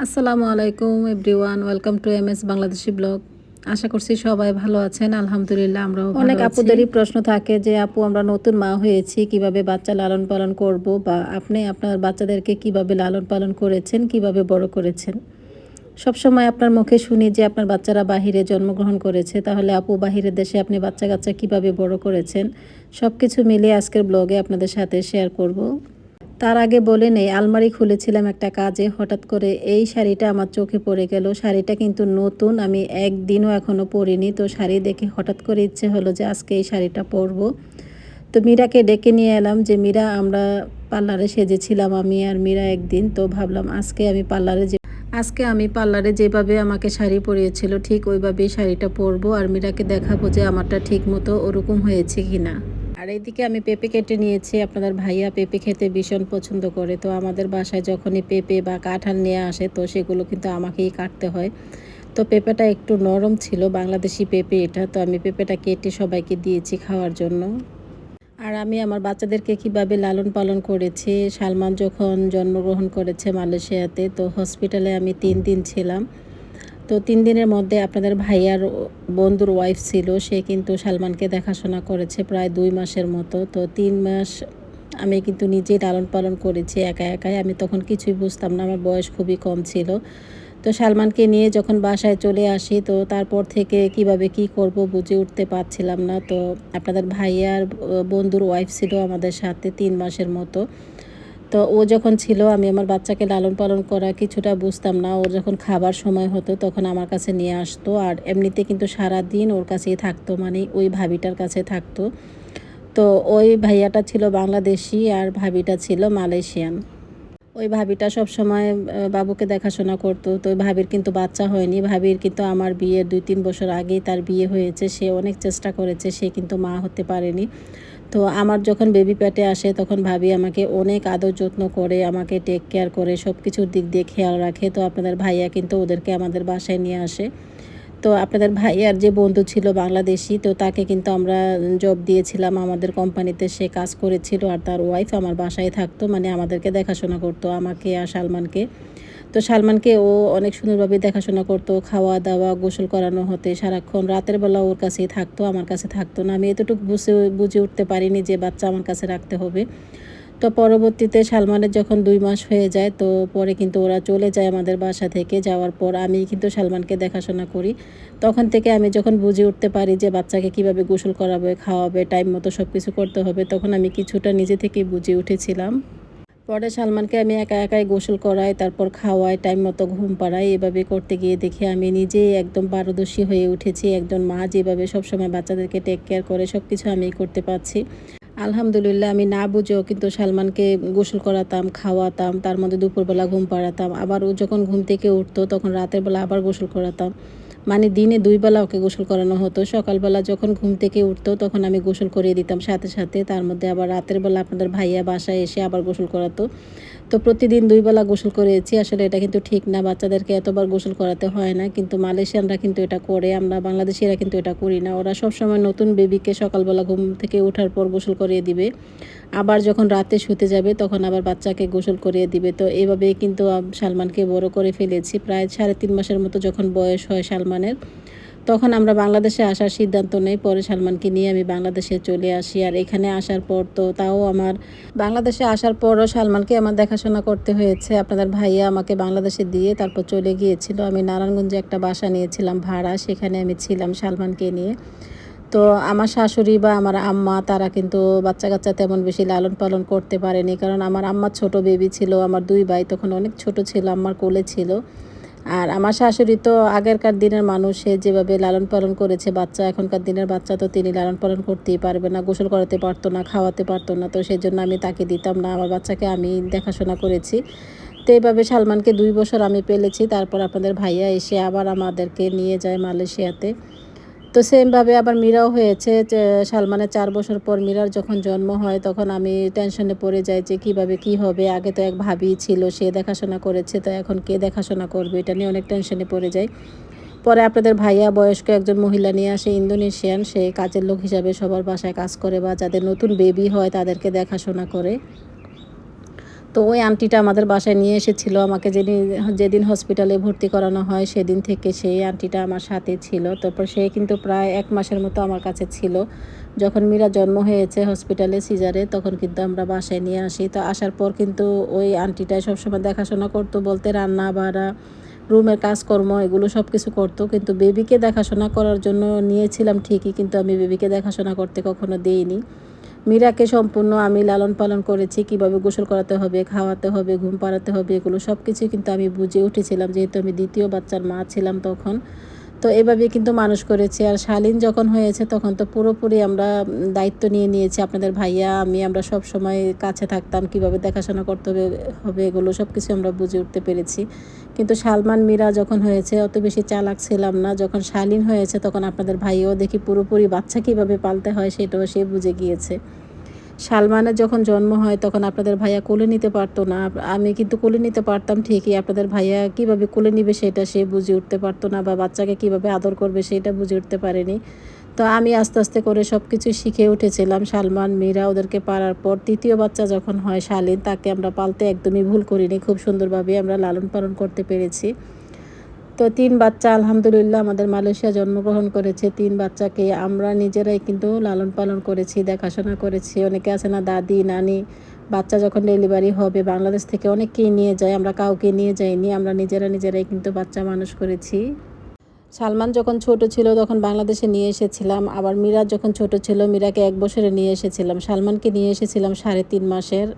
আসসালামু আলাইকুম everyone. Welcome to M S Bangladeshi blog. আশা করছি সবাই ভালো আছেন। আলহামদুলিল্লাহ আমরাও অনেক আপুদেরই প্রশ্ন থাকে যে আপু আমরা নতুন মা হয়েছি কীভাবে বাচ্চা লালন পালন করব? বা আপনি আপনার বাচ্চাদেরকে কীভাবে লালন পালন করেছেন কীভাবে বড় করেছেন? সব সময় আপনার মুখে শুনি যে আপনার বাচ্চারা বাহিরে জন্মগ্রহণ করেছে তাহলে আপু বাহিরের দেশে আপনি বাচ্চা কাচ্চা কীভাবে বড় করেছেন? সব কিছু মিলিয়ে আজকের ব্লগে আপনাদের সাথে শেয়ার করব। তার আগে বলে নেই, আলমারি খুলেছিলাম একটা কাজে। হঠাৎ করে এই শাড়িটা আমার চোখে পড়ে গেল। শাড়িটা কিন্তু নতুন, আমি একদিনও এখনও পরিনি। তো শাড়ি দেখে হঠাৎ করে ইচ্ছে হলো যে আজকে এই শাড়িটা পরবো। তো মীরাকে ডেকে নিয়ে এলাম যে, মীরা, আমরা পার্লারে সেজেছিলাম আমি আর মীরা একদিন। তো ভাবলাম আজকে আমি পার্লারে যে আজকে আমি পার্লারে যেভাবে আমাকে শাড়ি পরিয়েছিল, ঠিক ওইভাবেই শাড়িটা পরবো। আর মীরাকে দেখাবো যে আমারটা ঠিক মতো ওরকম হয়েছে কি না আর এইদিকে আমি পেঁপে কেটে নিয়েছি। আপনাদের ভাইয়া পেঁপে খেতে ভীষণ পছন্দ করে। তো আমাদের বাসায় যখনই পেঁপে বা কাঁঠাল নিয়ে আসে, তো সেগুলো কিন্তু আমাকেই কাটতে হয়। তো পেঁপেটা একটু নরম ছিল, বাংলাদেশি পেঁপে এটা। তো আমি পেঁপেটা কেটে সবাইকে দিয়েছি খাওয়ার জন্য। আর আমি আমার বাচ্চাদেরকে কীভাবে লালন পালন করেছি, সালমান যখন জন্মগ্রহণ করেছে মালয়েশিয়াতে, তো হসপিটালে আমি তিন দিন ছিলাম। তো তিন দিনের মধ্যে আপনাদের ভাইয়ার বন্ধুর ওয়াইফ ছিল, সে কিন্তু সালমানকে দেখাশোনা করেছে প্রায় দুই মাসের মতো। তো তিন মাস আমি কিন্তু নিজেই লালন পালন করেছি একা একাই। আমি তখন কিছুই বুঝতাম না, আমার বয়স খুবই কম ছিল। তো সালমানকে নিয়ে যখন বাসায় চলে আসি, তো তারপর থেকে কীভাবে কি করব বুঝে উঠতে পারছিলাম না। তো আপনাদের ভাইয়ার বন্ধুর ওয়াইফ ছিল আমাদের সাথে তিন মাসের মতো। তো ও যখন ছিল, আমি আমার বাচ্চাকে লালন পালন করা কিছুটা বুঝতাম না। ওর যখন খাবার সময় হতো, তখন আমার কাছে নিয়ে আসতো। আর এমনিতে কিন্তু সারা দিন ওর কাছেই থাকতো মানে ওই ভাবিটার কাছে থাকতো। তো ওই ভাইয়াটা ছিল বাংলাদেশি আর ভাবিটা ছিল মালয়েশিয়ান। ওই ভাবিটা সব সময় বাবুকে দেখাশোনা করতো। তো ওই ভাবির কিন্তু বাচ্চা হয়নি। ভাবির কিন্তু আমার বিয়ের দুই তিন বছর আগেই তার বিয়ে হয়েছে। সে অনেক চেষ্টা করেছে, সে কিন্তু মা হতে পারেনি। তো আমার যখন বেবি প্যাটে আসে, তখন ভাবি আমাকে অনেক আদর যত্ন করে, আমাকে টেক কেয়ার করে সব কিছুর দিক দিয়ে খেয়াল রাখে। তো আপনাদের ভাইয়া কিন্তু ওদেরকে আমাদের বাসায় নিয়ে আসে। তো আপনাদের ভাইয়ার যে বন্ধু ছিল বাংলাদেশি, তো তাকে কিন্তু আমরা জব দিয়েছিলাম। আমাদের কোম্পানিতে সে কাজ করেছিল আর তার ওয়াইফ আমার বাসায় থাকতো মানে আমাদেরকে দেখাশোনা করতো, আমাকে আর সালমানকে। তো সালমানকে ও অনেক সুন্দরভাবে দেখাশোনা করতো খাওয়া দাওয়া গোসল করানো হতে, সারাক্ষণ রাতের বেলা ওর কাছেই থাকতো, আমার কাছে থাকতো না। আমি এতটুকু বুঝে বুঝে উঠতে পারিনি যে বাচ্চা আমার কাছে রাখতে হবে। তো পরবর্তীতে সালমানের যখন দুই মাস হয়ে যায়, তো পরে কিন্তু ওরা চলে যায় আমাদের বাসা থেকে। যাওয়ার পর আমি কিন্তু সালমানকে দেখাশোনা করি। তখন থেকে আমি যখন বুঝে উঠতে পারি যে বাচ্চাকে কীভাবে গোসল করাবে, খাওয়াবে টাইম মতো সব কিছু করতে হবে, তখন আমি কিছুটা নিজে থেকেই বুঝে উঠেছিলাম। পরে সালমানকে আমি একা একাই গোসল করাই, তারপর খাওয়াই টাইম মতো ঘুম পাড়াই, এভাবে করতে গিয়ে দেখি আমি নিজেই একদম পারদর্শী হয়ে উঠেছি। একজন মা যেভাবে সবসময় বাচ্চাদেরকে টেক কেয়ার করে সব কিছু আমি করতে পারছি। আলহামদুলিল্লাহ, আমি না বুঝেও কিন্তু সালমানকে গোসল করাতাম, খাওয়াতাম, তার মধ্যে দুপুরবেলা ঘুম পাড়াতাম। আবার ও যখন ঘুম থেকে উঠতো, তখন রাতের বেলা আবার গোসল করাতাম। মানে দিনে দুইবেলা ওকে গোসল করানো হতো। সকালবেলা যখন ঘুম থেকে উঠতো, তখন আমি গোসল করিয়ে দিতাম সাথে সাথে। তার মধ্যে আবার রাতের বেলা আপনাদের ভাইয়া বাসায় এসে আবার গোসল করাতো। তো প্রতিদিন দুই বেলা গোসল করেছি। আসলে এটা কিন্তু ঠিক না। বাচ্চাদেরকে এতবার গোসল করাতে হয় না। কিন্তু মালয়েশিয়ানরা কিন্তু এটা করে। আমরা বাংলাদেশিরা কিন্তু এটা করি না। ওরা সবসময় নতুন বেবিকে সকালবেলা ঘুম থেকে ওঠার পর গোসল করিয়ে দিবে। আবার যখন রাতে শুতে যাবে, তখন আবার বাচ্চাকে গোসল করিয়ে দিবে। তো এভাবে কিন্তু সালমানকে বড় করে ফেলেছি। প্রায় সাড়ে তিন মাসের মতো যখন বয়স হয় সালমানের তখন আমরা বাংলাদেশে আসার সিদ্ধান্ত নেই। পরে সালমানকে নিয়ে আমি বাংলাদেশে চলে আসি। আর এখানে আসার পর তো তাও আমার বাংলাদেশে আসার পরও সালমানকে আমার দেখাশোনা করতে হয়েছে। আপনাদের ভাইয়া আমাকে বাংলাদেশে দিয়ে তারপর চলে গিয়েছিল। আমি নারায়ণগঞ্জে একটা বাসা নিয়েছিলাম, ভাড়া। সেখানে আমি ছিলাম সালমানকে নিয়ে। তো আমার শাশুড়ি বা আমার আম্মা, তারা কিন্তু বাচ্চা কাচ্চা তেমন বেশি লালন পালন করতে পারেনি। কারণ আমার আম্মার ছোট বেবি ছিল, আমার দুই ভাই। তখন অনেক ছোট ছিল আমার কোলে ছিল। আর আমার শাশুড়ি তো আগেরকার দিনের মানুষ যেভাবে লালন পালন করেছে, বাচ্চা, এখনকার দিনের বাচ্চা তো তিনি লালন পালন করতেই পারবে না, গোসল করাতে পারতো না, খাওয়াতে পারতো না, তো সেই জন্য আমি তাকে দিতাম না, আমার বাচ্চাকে আমি দেখাশোনা করেছি। তো এইভাবে সালমানকে দুই বছর আমি পেলেছি, তারপর আপনাদের ভাইয়া এসে আবার আমাদেরকে নিয়ে যায় মালয়েশিয়াতে। তো সেমভাবে আবার মীরাও হয়েছে সালমানের চার বছর পর মীরার যখন জন্ম হয়, তখন আমি টেনশনে পড়ে যাই যে, কীভাবে কি হবে? আগে তো এক ভাবি ছিল, সে দেখাশোনা করেছে, তো এখন কে দেখাশোনা করবে? এটা নিয়ে অনেক টেনশনে পড়ে যায় পরে আপনাদের ভাইয়া বয়স্ক একজন মহিলা নিয়ে আসে, ইন্দোনেশিয়ান। সে কাজের লোক হিসাবে সবার বাসায় কাজ করে বা যাদের নতুন বেবি হয়, তাদেরকে দেখাশোনা করে। তো ওই আন্টিটা আমাদের বাসায় নিয়ে এসেছিল। আমাকে যেদিন যেদিন হসপিটালে ভর্তি করানো হয় সেদিন থেকে সেই আন্টিটা আমার সাথে ছিল। তারপর সে কিন্তু প্রায় এক মাসের মতো আমার কাছে ছিল। যখন মীরা জন্ম হয়েছে হসপিটালে সিজারে তখন কিন্তু আমরা বাসায় নিয়ে আসি। তো আসার পর কিন্তু ওই আন্টিটা সবসময় দেখাশোনা করতো, বলতে রান্না বাড়া, রুমের কাজকর্ম এগুলো সব কিছু করতো। কিন্তু বেবিকে দেখাশোনা করার জন্য নিয়েছিলাম ঠিকই, কিন্তু আমি বেবিকে দেখাশোনা করতে কখনো দিইনি। মীরাকে সম্পূর্ণ আমি লালন পালন করেছি, কীভাবে গোসল করাতে হবে, খাওয়াতে হবে, ঘুম পাড়াতে হবে, এগুলো সব কিছুই কিন্তু আমি বুঝে উঠেছিলাম, যেহেতু আমি দ্বিতীয় বাচ্চার মা ছিলাম তখন। তো এভাবে কিন্তু মানুষ করেছি। আর শালীন যখন হয়েছে, তখন তো পুরোপুরি আমরা দায়িত্ব নিয়ে নিয়েছি, আপনাদের ভাইয়া, আমি, আমরা সব সময় কাছে থাকতাম, কীভাবে দেখাশোনা করতে হবে হবে এগুলো সব কিছু আমরা বুঝে উঠতে পেরেছি। কিন্তু সালমান মীরা যখন হয়েছে, অত বেশি চালাক ছিলাম না। যখন শালীন হয়েছে, তখন আপনাদের ভাইও দেখি পুরোপুরি বাচ্চা কীভাবে পালতে হয় সেটাও সে বুঝে গিয়েছে। সালমানের যখন জন্ম হয়, তখন আপনাদের ভাইয়া কোলে নিতে পারতো না। আমি কিন্তু কোলে নিতে পারতাম ঠিকই, আপনাদের ভাইয়া কীভাবে কোলে নিবে সেটা সে বুঝে উঠতে পারতো না বা বাচ্চাকে কীভাবে আদর করবে সেটা বুঝে উঠতে পারেনি। তো আমি আস্তে আস্তে করে সব কিছু শিখে উঠেছিলাম। সালমান, মীরা ওদেরকে পারার পর তৃতীয় বাচ্চা যখন হয় শালীন, তাকে আমরা পালতে একদমই ভুল করিনি। খুব সুন্দরভাবে আমরা লালন পালন করতে পেরেছি। তো তিন বাচ্চা আলহামদুলিল্লাহ আমাদের মালয়েশিয়া জন্মগ্রহণ করেছে। তিন বাচ্চাকে আমরা নিজেরাই কিন্তু লালন পালন করেছি, দেখাশোনা করেছি। অনেকে আছে না, দাদি, নানি, বাচ্চা যখন ডেলিভারি হবে, বাংলাদেশ থেকে অনেককেই নিয়ে যায়। আমরা কাউকে নিয়ে যাইনি, আমরা নিজেরা নিজেরাই কিন্তু বাচ্চা মানুষ করেছি। সালমান যখন ছোট ছিল তখন বাংলাদেশে নিয়ে এসেছিলাম, আবার মিরাজ যখন ছোট ছিল মিরাকে এক বছরে নিয়ে এসেছিলাম। সালমানকে নিয়ে এসেছিলাম সাড়ে তিন মাসের।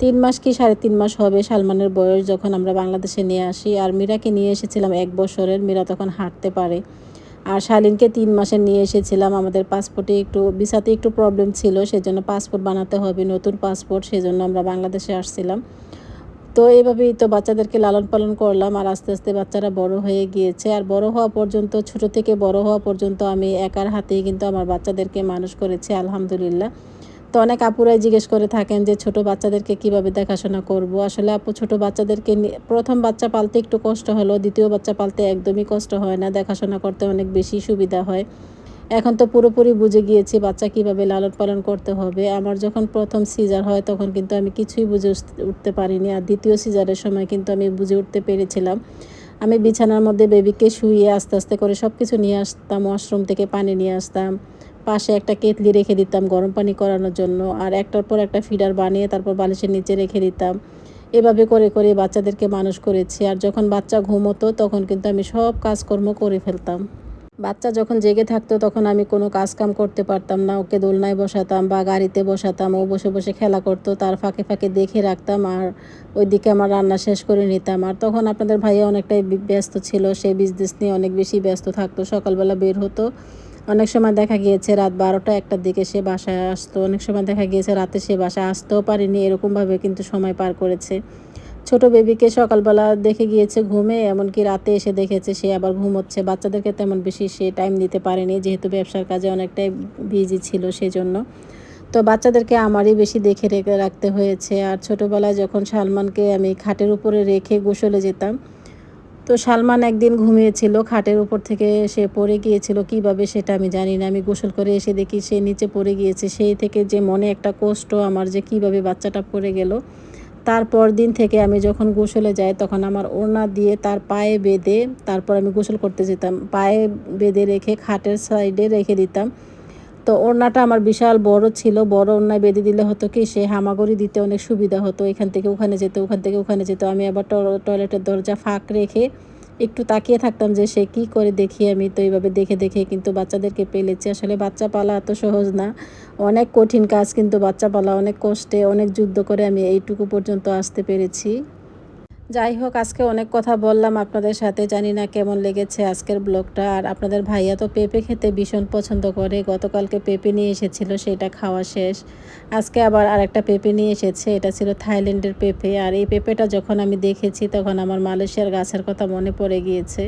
তিন মাস কি সাড়ে তিন মাস হবে সালমানের বয়স যখন আমরা বাংলাদেশে নিয়ে আসি। আর মীরাকে নিয়ে এসেছিলাম এক বছরের, মীরা তখন হাঁটতে পারে। আর শালিনকে তিন মাসের নিয়ে এসেছিলাম। আমাদের পাসপোর্টে একটু, ভিসাতে একটু প্রবলেম ছিল, সেজন্য পাসপোর্ট বানাতে হবে, নতুন পাসপোর্ট, সেজন্য আমরা বাংলাদেশে আসছিলাম। তো এইভাবেই তো বাচ্চাদেরকে লালন পালন করলাম, আর আস্তে আস্তে বাচ্চারা বড় হয়ে গিয়েছে। আর বড় হওয়া পর্যন্ত, ছোট থেকে বড় হওয়া পর্যন্ত আমি একার হাতেই কিন্তু আমার বাচ্চাদেরকে মানুষ করেছি, আলহামদুলিল্লাহ। তো অনেক আপুরাই জিজ্ঞেস করে থাকেন যে, ছোট বাচ্চাদেরকে কীভাবে দেখাশোনা করব? আসলে আপু, ছোট বাচ্চাদেরকে প্রথম বাচ্চা পালতে একটু কষ্ট হলো, দ্বিতীয় বাচ্চা পালতে একদমই কষ্ট হয় না, দেখাশোনা করতে অনেক বেশি সুবিধা হয়। এখন তো পুরোপুরি বুঝে গিয়েছি বাচ্চা কীভাবে লালন পালন করতে হবে। আমার যখন প্রথম সিজার হয় তখন কিন্তু আমি কিছুই বুঝে উঠতে পারিনি। আর দ্বিতীয় সিজারের সময় কিন্তু আমি বুঝে উঠতে পেরেছিলাম। আমি বিছানার মধ্যে বেবিকে শুয়ে আস্তে আস্তে করে সব কিছু নিয়ে আসতাম ওয়াশরুম থেকে পানি নিয়ে আসতাম। পাশে একটা কেতলি রেখে দিতাম গরম পানি করানোর জন্য। আর একটার পর একটা ফিডার বানিয়ে তারপর বালিশের নিচে রেখে দিতাম। এভাবে করে করে বাচ্চাদেরকে মানুষ করেছি। আর যখন বাচ্চা ঘুমোতো তখন কিন্তু আমি সব কাজকর্ম করে ফেলতাম। বাচ্চা যখন জেগে থাকতো তখন আমি কোনো কাজ কাম করতে পারতাম না। ওকে দোলনায় বসাতাম বা গাড়িতে বসাতাম, ও বসে বসে খেলা করতো, তার ফাঁকে ফাঁকে দেখে রাখতাম আর ওইদিকে আমার রান্না শেষ করে নিতাম। আর তখন আপনাদের ভাইয়া অনেকটাই ব্যস্ত ছিল, সে বিজনেস নিয়ে অনেক বেশি ব্যস্ত থাকতো, সকালবেলা বের হতো। অনেক সময় দেখা গিয়েছে রাত বারোটা একটার দিকে সে বাসায় আসতো, অনেক সময় দেখা গিয়েছে রাতে সে বাসায় আসতেও পারেনি, এরকমভাবে কিন্তু সময় পার করেছে। ছোট বেবিকে সকালবেলা দেখে গিয়েছে ঘুমে, এমনকি রাতে এসে দেখেছে সে আবার ঘুমোচ্ছে। বাচ্চাদেরকে তেমন বেশি সে টাইম দিতে পারেনি, যেহেতু ব্যবসার কাজে অনেকটাই বিজি ছিল সেজন্য। তো বাচ্চাদেরকে আমারই বেশি দেখে রেখে রাখতে হয়েছে। আর ছোটোবেলায় যখন সালমানকে আমি খাটের উপরে রেখে গোসলে যেতাম, তো সালমান একদিন ঘুমিয়েছিল, খাটের উপর থেকে সে পড়ে গিয়েছিল। কীভাবে সেটা আমি জানি না। আমি গোসল করে এসে দেখি সে নিচে পড়ে গিয়েছে। সেই থেকে যে মনে একটা কষ্ট, আমার যে কীভাবে বাচ্চাটা পড়ে গেল। তারপর দিন থেকে আমি যখন গোসলে যাই, তখন আমার ওড়না দিয়ে তার পায়ে বেঁধে তারপর আমি গোসল করতে যেতাম। পায়ে বেঁধে রেখে খাটের সাইডে রেখে দিতাম। তো ওড়নাটা আমার বিশাল বড় ছিল। বড় ওড়নায় বেঁধে দিলে হতো কি, সে হামাগুড়ি দিতে অনেক সুবিধা হতো। এখান থেকে ওখানে যেত, ওখান থেকে ওখানে যেত। আমি আবার টয়লেটের দরজা ফাঁক রেখে একটু তাকিয়ে থাকতাম যে সে কি করে দেখি আমি তো এইভাবে দেখে দেখে কিন্তু বাচ্চাদেরকে পেলেছি। আসলে বাচ্চা পালা এত সহজ না। অনেক কঠিন কাজ কিন্তু বাচ্চা পালা, অনেক কষ্টে, অনেক যুদ্ধ করে আমি এইটুকু পর্যন্ত আসতে পেরেছি। যাই হোক, আজকে অনেক কথা বললাম আপনাদের সাথে। জানি না কেমন লেগেছে আজকের ব্লগটা। আর আপনাদের ভাইয়া তো পেঁপে খেতে ভীষণ পছন্দ করে। গতকালকে পেঁপে নিয়ে এসেছিল, সেটা খাওয়া শেষ। আজকে আবার আরেকটা পেঁপে নিয়ে এসেছে, এটা ছিল থাইল্যান্ডের পেঁপে। আর এই পেঁপেটা যখন আমি দেখেছি, তখন আমার মালয়েশিয়ার গাছের কথা মনে পড়ে গিয়েছে।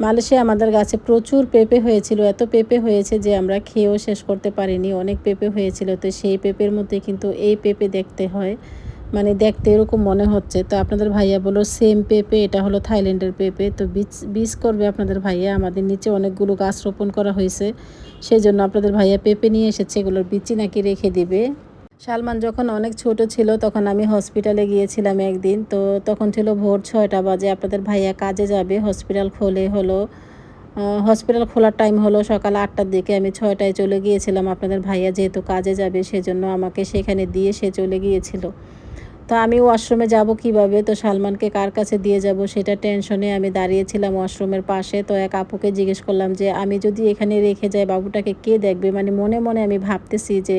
মালয়েশিয়া আমাদের গাছে প্রচুর পেঁপে হয়েছিল। এত পেঁপে হয়েছে যে আমরা খেয়েও শেষ করতে পারিনি। অনেক পেঁপে হয়েছিল। তো সেই পেঁপের মধ্যে কিন্তু এই পেঁপে দেখতে হয়। মানে দেখতে এরকম মনে হচ্ছে। তো আপনাদের ভাইয়া বলো সেম পেঁপে, এটা হলো থাইল্যান্ডের পেঁপে। তো বীজ বীজ করবে আপনাদের ভাইয়া। আমাদের নিচে অনেকগুলো গাছ রোপণ করা হয়েছে। সেই জন্য আপনাদের ভাইয়া পেঁপে নিয়ে এসেছে, এগুলোর বীজই নাকি রেখে দিবে। সালমান যখন অনেক ছোট ছিল, তখন আমি হসপিটালে গিয়েছিলাম একদিন। তো তখন ছিল ভোর ছয়টা বাজে। আপনাদের ভাইয়া কাজে যাবে, হসপিটাল খোলে হলো হসপিটাল খোলার টাইম হলো সকাল আটটার দিকে। আমি ছয়টায় চলে গিয়েছিলাম। আপনাদের ভাইয়া যেহেতু কাজে যাবে, সেজন্য আমাকে সেখানে দিয়ে সে চলে গিয়েছিল। তো আমি ওয়াশরুমে যাব কীভাবে? তো সালমানকে কার কাছে দিয়ে যাব সেটা টেনশনে আমি দাঁড়িয়েছিলাম ওয়াশরুমের পাশে। তো এক আপুকে জিজ্ঞেস করলাম যে, আমি যদি এখানে রেখে যাই, বাবুটাকে কে দেখবে? মানে মনে মনে আমি ভাবতেছি যে,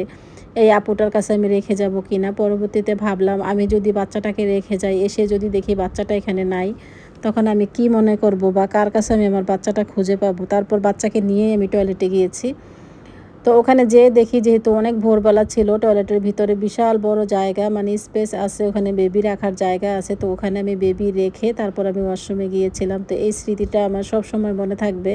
এই আপুটার কাছে আমি রেখে যাব কি না? পরবর্তীতে ভাবলাম, আমি যদি বাচ্চাটাকে রেখে যাই, এসে যদি দেখি বাচ্চাটা এখানে নাই, তখন আমি কি মনে করব বা কার কাছে আমি আমার বাচ্চাটা খুঁজে পাবো? তারপর বাচ্চাকে নিয়ে আমি টয়লেটে গিয়েছি। তো ওখানে যেয়ে দেখি যেহেতু অনেক ভোরবেলা ছিল, টয়লেটের ভিতরে বিশাল বড় জায়গা মানে স্পেস আছে, ওখানে বেবি রাখার জায়গা আছে, তো ওখানে আমি বেবি রেখে তারপর আমি ওয়াশরুমে গিয়েছিলাম। তো এই স্মৃতিটা আমার সব সময় মনে থাকবে।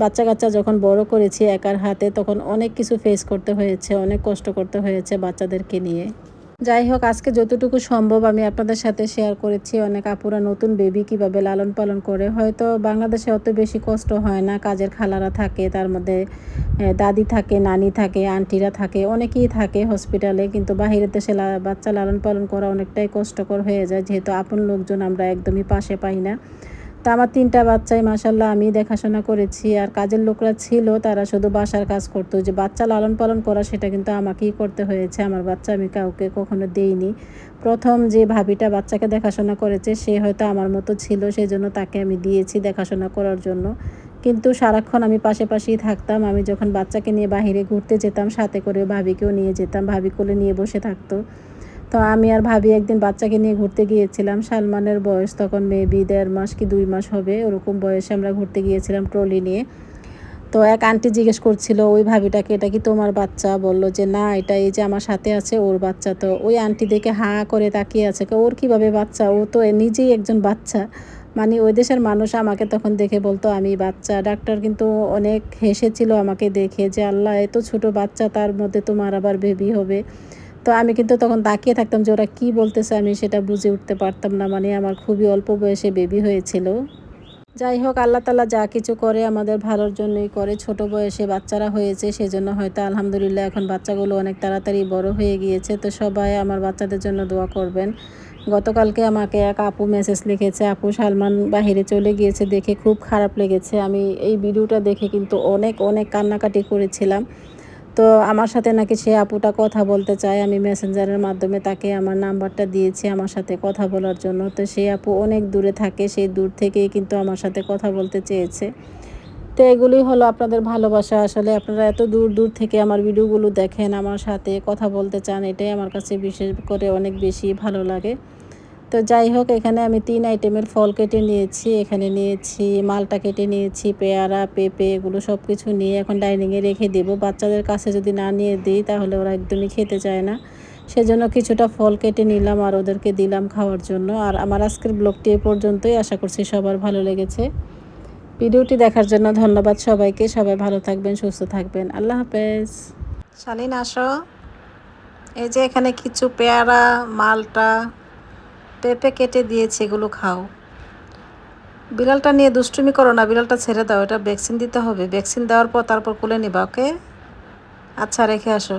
বাচ্চা কাচ্চা যখন বড় করেছি একার হাতে, তখন অনেক কিছু ফেস করতে হয়েছে, অনেক কষ্ট করতে হয়েছে বাচ্চাদেরকে নিয়ে। যাই হোক, আজকে যতটুকু সম্ভব আমি আপনাদের সাথে শেয়ার করেছি। অনেক আপুরা নতুন বেবি কীভাবে লালন পালন করে, হয়তো বাংলাদেশে অত বেশি কষ্ট হয় না, কাজের খালারা থাকে, তার মধ্যে দাদি থাকে, নানি থাকে, আন্টিরা থাকে, অনেকেই থাকে হসপিটালে কিন্তু বাহিরের দেশে বাচ্চা লালন পালন করা অনেকটাই কষ্টকর হয়ে যায়, যেহেতু আপন লোকজন আমরা একদমই পাশে পাই না। তা আমার তিনটা বাচ্চাই মাসাল্লাহ আমি দেখাশোনা করেছি। আর কাজের লোকরা ছিল, তারা শুধু বাসার কাজ করতো। যে বাচ্চা লালন পালন করা, সেটা কিন্তু আমাকেই করতে হয়েছে। আমার বাচ্চা আমি কাউকে কখনো দেইনি। প্রথম যে ভাবিটা বাচ্চাকে দেখাশোনা করেছে, সে হয়তো আমার মতো ছিল সেই জন্য তাকে আমি দিয়েছি দেখাশোনা করার জন্য। কিন্তু সারাক্ষণ আমি পাশে থাকতাম। আমি যখন বাচ্চাকে নিয়ে বাহিরে ঘুরতে যেতাম, সাথে করে ভাবিকেও নিয়ে যেতাম। ভাবি কোলে নিয়ে বসে থাকতো। তো আমি আর ভাবি একদিন বাচ্চাকে নিয়ে ঘুরতে গিয়েছিলাম। সালমানের বয়স তখন মেবি দেড় মাস কি দুই মাস হবে, ওরকম বয়সে আমরা ঘুরতে গিয়েছিলাম ট্রলি নিয়ে। তো এক আন্টি জিজ্ঞেস করছিল, ওই ভাবিটাকে, এটা কি তোমার বাচ্চা? বলল যে, না, এটা এই যে আমার সাথে আছে, ওর বাচ্চা। তো ওই আন্টি দেখে হা করে তাকিয়ে আছে ওর কীভাবে বাচ্চা? ও তো নিজেই একজন বাচ্চা। মানে ওই দেশের মানুষ আমাকে তখন দেখে বলতো, আমি বাচ্চা। ডাক্তার কিন্তু অনেক হেসেছিল আমাকে দেখে যে, আল্লাহ, এত ছোট বাচ্চা, তার মধ্যে তোমার আবার বেবি হবে। তো আমি কিন্তু তখন তাকিয়ে থাকতাম যে ওরা কী বলতেছে আমি সেটা বুঝে উঠতে পারতাম না। মানে আমার খুবই অল্প বয়সে বেবি হয়েছিল। যাই হোক, আল্লাহ তালা যা কিছু করে আমাদের ভালোর জন্যই করে। ছোট বয়সে বাচ্চারা হয়েছে, সেজন্য হয়তো আলহামদুলিল্লাহ এখন বাচ্চাগুলো অনেক তাড়াতাড়ি বড় হয়ে গিয়েছে। তো সবাই আমার বাচ্চাদের জন্য দোয়া করবেন। গতকালকে আমাকে এক আপু মেসেজ লিখেছে, আপু, সালমান বাহিরে চলে গিয়েছে দেখে খুব খারাপ লেগেছে। আমি এই ভিডিওটা দেখে কিন্তু অনেক অনেক কান্নাকাটি করেছিলাম। তো আমার সাথে নাকি সে আপুটা কথা বলতে চায়। আমি মেসেঞ্জারের মাধ্যমে তাকে আমার নাম্বারটা দিয়েছি আমার সাথে কথা বলার জন্য। তো সেই আপু অনেক দূরে থাকে, সেই দূর থেকেই কিন্তু আমার সাথে কথা বলতে চেয়েছে। তো এগুলি হলো আপনাদের ভালোবাসা। আসলে আপনারা এত দূর দূর থেকে আমার ভিডিওগুলো দেখেন, আমার সাথে কথা বলতে চান, এটাই আমার কাছে বিশেষ করে অনেক বেশি ভালো লাগে। তো যাই হোক, এখানে আমি তিন আইটেমের ফল কেটে নিয়েছি। এখানে নিয়েছি মালটা কেটে নিয়েছি, পেয়ারা, পেঁপে, এগুলো সব কিছু নিয়ে এখন ডাইনিংয়ে রেখে দেব। বাচ্চাদের কাছে যদি না নিয়ে দিই, তাহলে ওরা একদমই খেতে চায় না। সেজন্য কিছুটা ফল কেটে নিলাম আর ওদেরকে দিলাম খাওয়ার জন্য। আর আমার আজকের ব্লগটি এ পর্যন্তই। আশা করছি সবার ভালো লেগেছে। ভিডিওটি দেখার জন্য ধন্যবাদ সবাইকে। সবাই ভালো থাকবেন, সুস্থ থাকবেন। আল্লাহ হাফেজ। শালিন, আসো। এই যে এখানে কিছু পেয়ারা, মালটা। পেঁপে কেটে দিয়েছে, এগুলো খাও। বিড়ালটা নিয়ে দুষ্টুমি করো না বিড়ালটা ছেড়ে দাও, এটা ভ্যাকসিন দিতে হবে। ভ্যাকসিন দেওয়ার পর তারপর কুলে নিবা ওকে আচ্ছা রেখে আসো।